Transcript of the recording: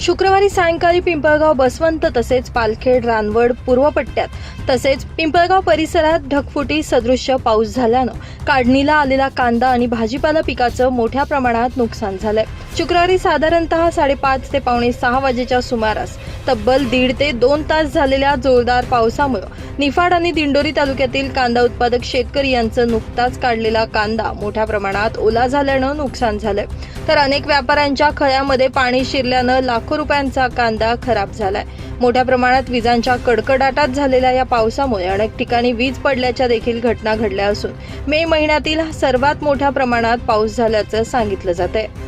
शुक्रवारी सायंकाळी पिंपळगाव बसवंत तसेच पालखेड रानवड पूर्वपट्ट्यात तसेच पिंपळगाव परिसरात ढगफुटी सदृश्य पाऊस झाल्यानं काढणीला आलेला कांदा आणि भाजीपाला पिकाचं मोठ्या प्रमाणात नुकसान झालंय. शुक्रवारी साधारणतः साडेपाच ते पावणे सहा वाजेच्या सुमारास. तब्बल दीड ते दोन तास झालेल्या जोरदार पावसामुळे निफाड आणि दिंडोरी तालुक्यातील कांदा उत्पादक शेतकरी यांचं नुकताच काढलेला कांदा मोठ्या प्रमाणात ओला झाल्यानं नुकसान झालंय. तर अनेक व्यापाऱ्यांच्या खळ्यामध्ये पाणी शिरल्यानं लाखो रुपयांचा कांदा खराब झालाय. मोठ्या प्रमाणात विजांच्या कडकडाटात झालेल्या या पावसामुळे अनेक ठिकाणी वीज पडल्याच्या देखील घटना घडल्या असून मे महिन्यातील सर्वात मोठ्या प्रमाणात पाऊस झाल्याचं सांगितलं जात आहे